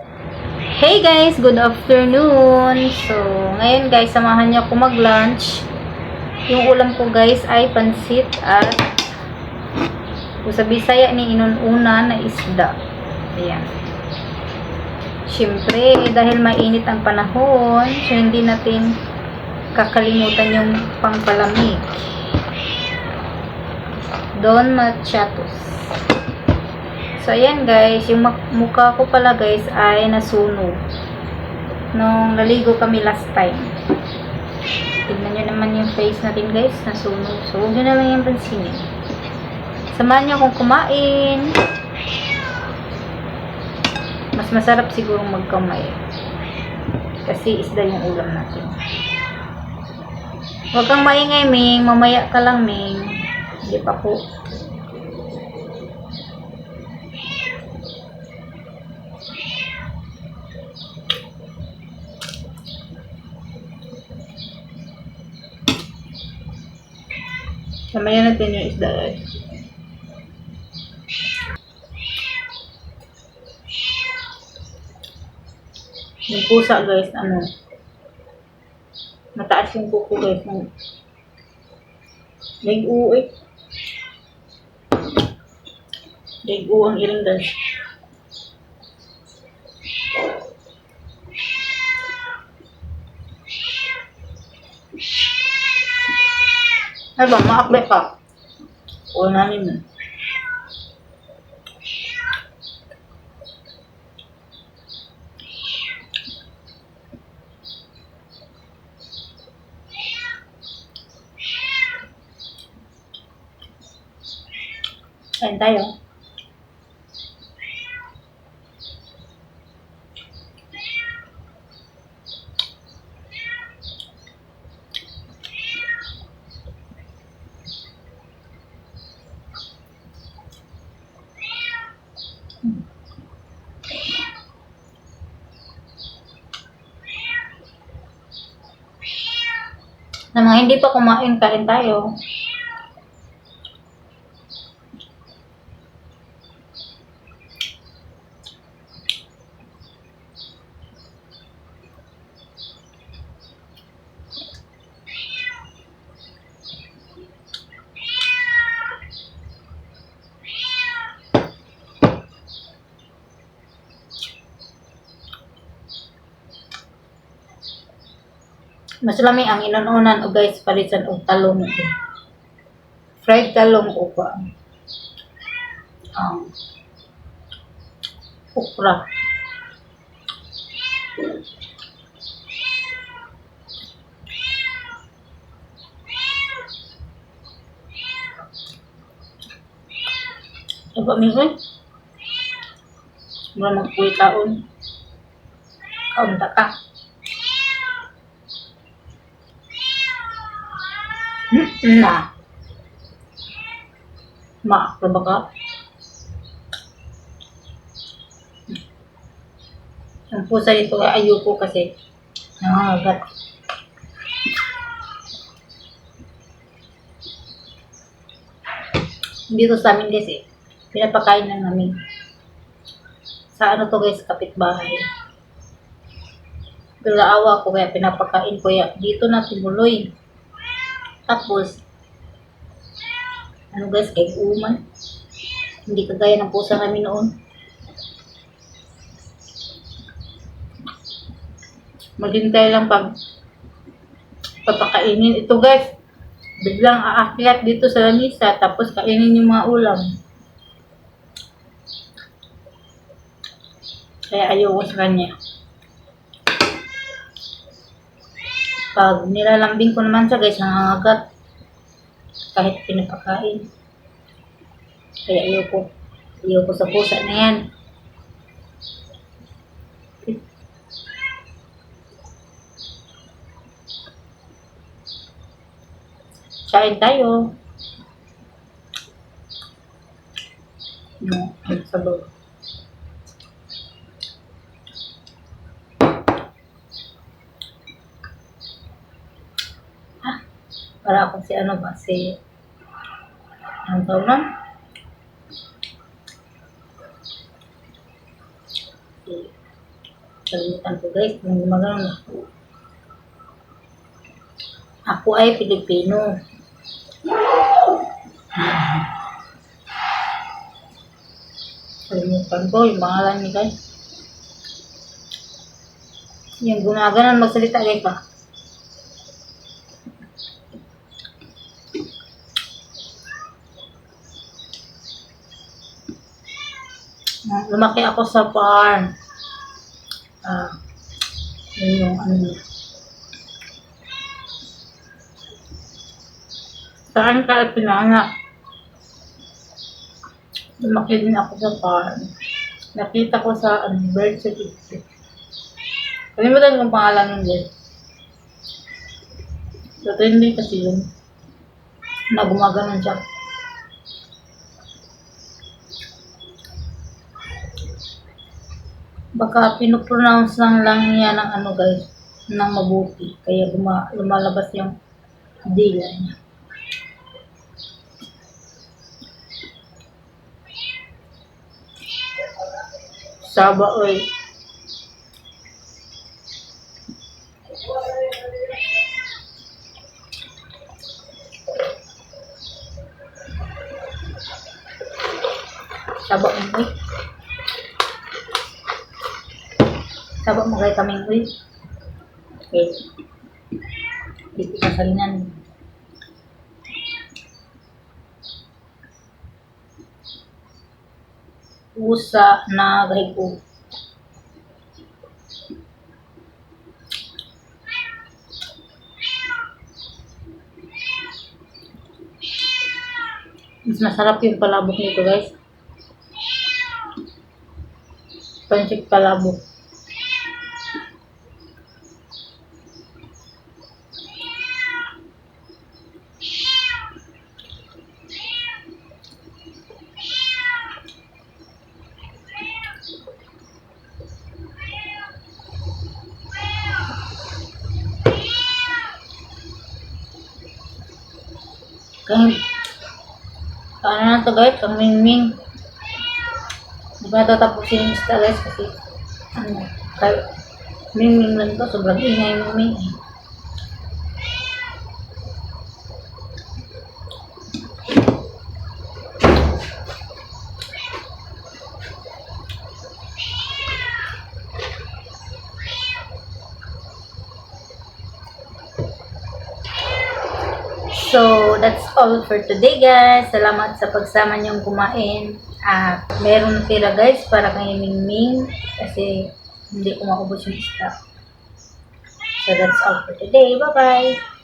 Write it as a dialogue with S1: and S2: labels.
S1: Hey guys, good afternoon. So, ngayon guys, samahan niyo ako mag-lunch. Yung ulam ko guys ay pansit at kung sa Bisaya ni inununa na isda. Ayan. Siyempre, dahil mainit ang panahon, so hindi natin kakalimutan yung pangpalamig. Don Machatos. So, ayan guys, yung mukha ko pala guys ay nasunog. Nung naligo kami last time. Tignan nyo naman yung face natin guys, nasunog. So, huwag nyo na lang yung pansinin. Samahan nyo akong kumain. Mas masarap siguro magkamay. Kasi isda yung ulam natin. Huwag kang maingay, Ming. Mamaya ka lang, Ming. Hindi pa po. Mamaya natin yung isda guys. Yung pusa guys, ano, mataas yung kuko guys. Ng, Leg-u eh. Leg-u ang iring guys. Ano ba, maakbe pa? O namin na. Kain tayo. Sa mga hindi pa kumain, kain tayo. Mas lami ang inununan o guys palitan og talong. Fried talong o pa. Um, okra. Apa mingon? Mura magpuy kaon. Kaon ta ka. Na. Ma, ba ka? Ang pusa nito ay ayoko kasi nangangagat. Dito sa amin guys pinapakain lang namin. Sa ano to guys, kapitbahay. Pero naawa ko kaya pinapakain ko ya. Dito na tumuloy. Tapos, ano guys, kay uman. Hindi kagaya ng pusa namin noon. Maghintay lang pag papakainin. Ito guys, biglang aakyat dito sa lamisa tapos kainin yung mga ulam. Kaya ayaw ko sa kanya. Pag nilalambing ko naman siya guys, nangangagat. Kahit pinapakain. Kaya ayoko. Ayoko sa pusa na yan. Kain tayo. No, ang sabaw. Para akong si ano ba, si... Ang tawag nun? Kalimutan ko guys, kung gumagano. Ako ay Pilipino. Kalimutan ko yung pangalan ni guys. Yung gumaganon magsalita guys ba? Lumaki ako sa farm. Ah, yun yung ano niya. Saan ka pinanganak? Lumaki din ako sa farm. Nakita ko sa ano, birth certificate. Kalimutan ko ang pangalan nun din. So, hindi kasi yun. Na gumaganon siya. Baka pinopronounce lang lang niya ng ano guys, ng mabuti. Kaya guma, lumalabas yung dila niya. Saba oy. Saba oy. Saba mo kay kaming uy. Okay. Dito ka salinan. Usa na gahipo. Mas masarap yung palabok nito guys. Pancit palabok. Kaya, ano na to guys, ang mingming. Hindi ko natatapusin yung guys kasi, ano, kaya, mingming lang to, sobrang ingay mingming. eh. So, that's all for today guys. Salamat sa pagsama niyong kumain. At meron tira guys para kay Mingming kasi hindi ko maubos yung isda. So, that's all for today. Bye-bye!